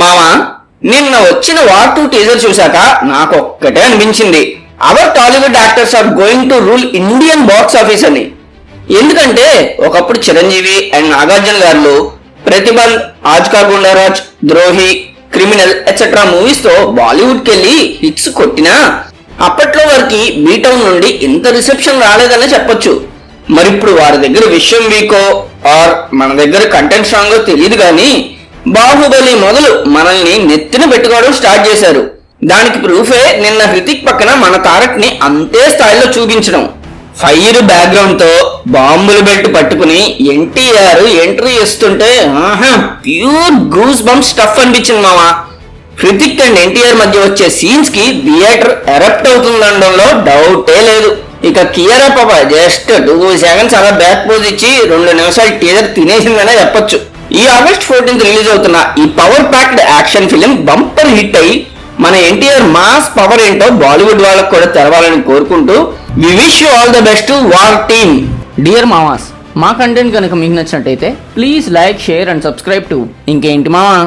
మామా నిన్న వచ్చిన వార్ టూ టీజర్ చూశాక నాకు ఒక్కటే అనిపించింది. Our Tollywood actors are going to rule Indian box office అని. ఎందుకంటే ఒకప్పుడు చిరంజీవి అండ్ నాగార్జున గారు ప్రతిభల్ ఆజ్కా గుండారాజ్ ద్రోహి క్రిమినల్ ఎట్సెట్రా మూవీస్తో బాలీవుడ్ కెళ్ళి హిట్స్ కొట్టినా అప్పట్లో వారికి బీటౌన్ నుండి ఇంత రిసెప్షన్ రాలేదనే చెప్పొచ్చు. మరి ఇప్పుడు వారి దగ్గర విషయం వీకో ఆర్ మన దగ్గర కంటెంట్ స్ట్రాంగ్ తెలియదు కానీ బాహుబలి మొదలు మనల్ని నెత్తిన పెట్టుకోవడం స్టార్ట్ చేశారు. దానికి ప్రూఫే నిన్న హృతిక్ పక్కన మన తారక్ని అంతే స్థాయిలో చూపించడం. ఫైర్ బ్యాక్గ్రౌండ్తో బాంబులు బెల్ట్ పట్టుకుని ఎన్టీఆర్ ఎంట్రీ ఇస్తుంటే ప్యూర్ గూస్ బంప్ స్టఫ్ అనిపించింది మావా హృతిక్ అండ్ ఎన్టీఆర్ మధ్య వచ్చే సీన్స్కి థియేటర్ ఎరప్ట్ అవుతుందనడంలో డౌటే లేదు. ఇక కియరా పాప జస్ట్ టూ సెకండ్స్ అలా బ్యాక్ పోజ్ ఇచ్చి రెండు నిమిషాలు టీజర్ తినేసిందనే చెప్పొచ్చు. ఈ ఆగస్ట్ ఫోర్టీన్త్ రిలీజ్ అవుతున్న ఈ power packed action film bumper hit అయి మన ఎన్టీఆర్ మాస్ పవర్ ఏంటో బాలీవుడ్ వాళ్ళకు కూడా తెరవాలని కోరుకుంటూ we wish you all the best war team dear మామాస్ మా కంటెంట్ కనుక మీకు నచ్చినట్టయితే please like share and subscribe to ఇంకేంటి మామా?